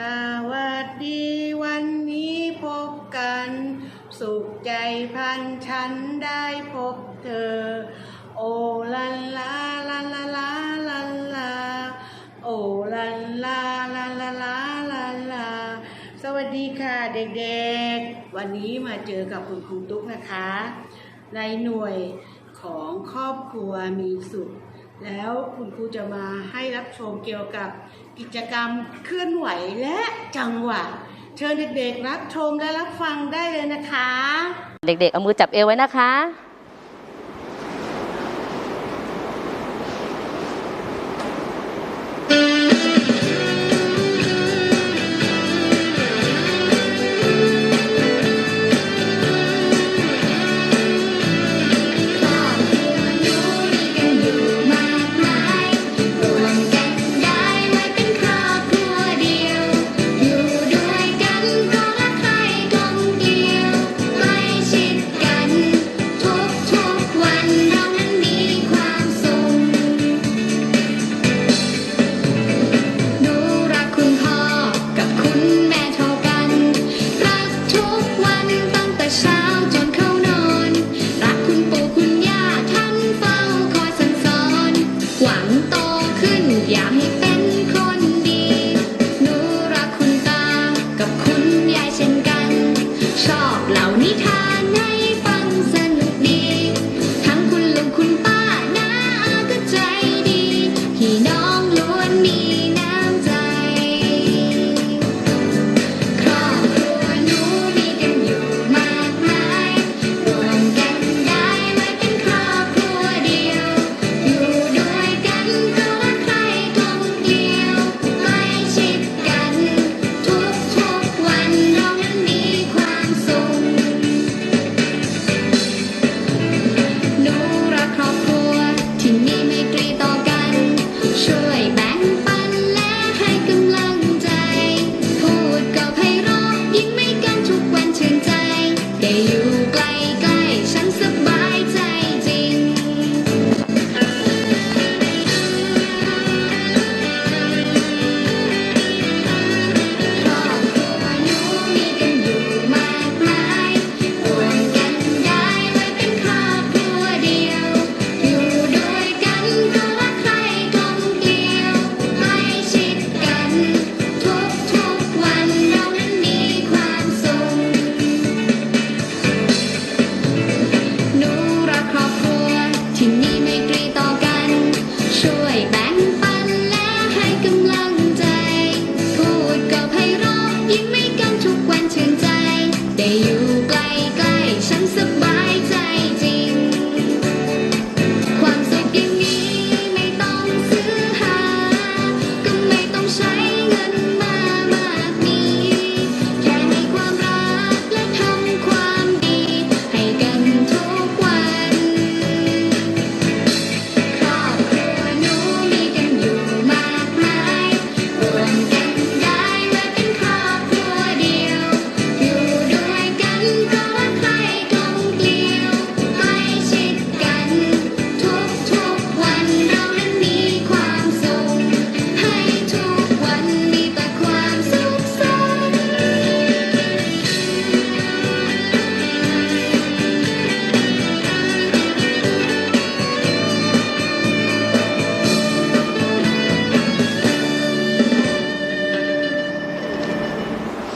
สวัสดีวันนี้พบกัน สุขใจพันฉันได้พบเธอ โอลันลาลาลาลาลาลาโอลันลาลาลาลาลาลาสวัสดีค่ะเด็กๆ วันนี้มาเจอกับคุณครูตุ๊กนะคะ ในหน่วยของครอบครัวมีสุข แล้วคุณครูจะมาให้รับชมเกี่ยวกับกิจกรรมเคลื่อนไหวและจังหวะ เชิญเด็กๆรับชมและรับฟังได้เลยนะคะ เด็กๆ เอามือจับเอวไว้นะคะ baby.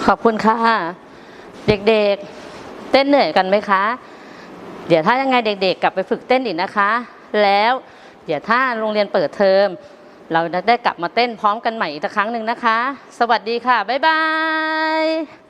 ขอบคุณค่ะ เด็กๆ เต้นเหนื่อยกันไหมคะ เดี๋ยวถ้ายังไงเด็กๆ กลับไปฝึกเต้นอีกนะคะ แล้วเดี๋ยวถ้าโรงเรียนเปิดเทอม เราจะได้กลับมาเต้นพร้อมกันใหม่อีกครั้งหนึ่งนะคะ สวัสดีค่ะ บ๊ายบาย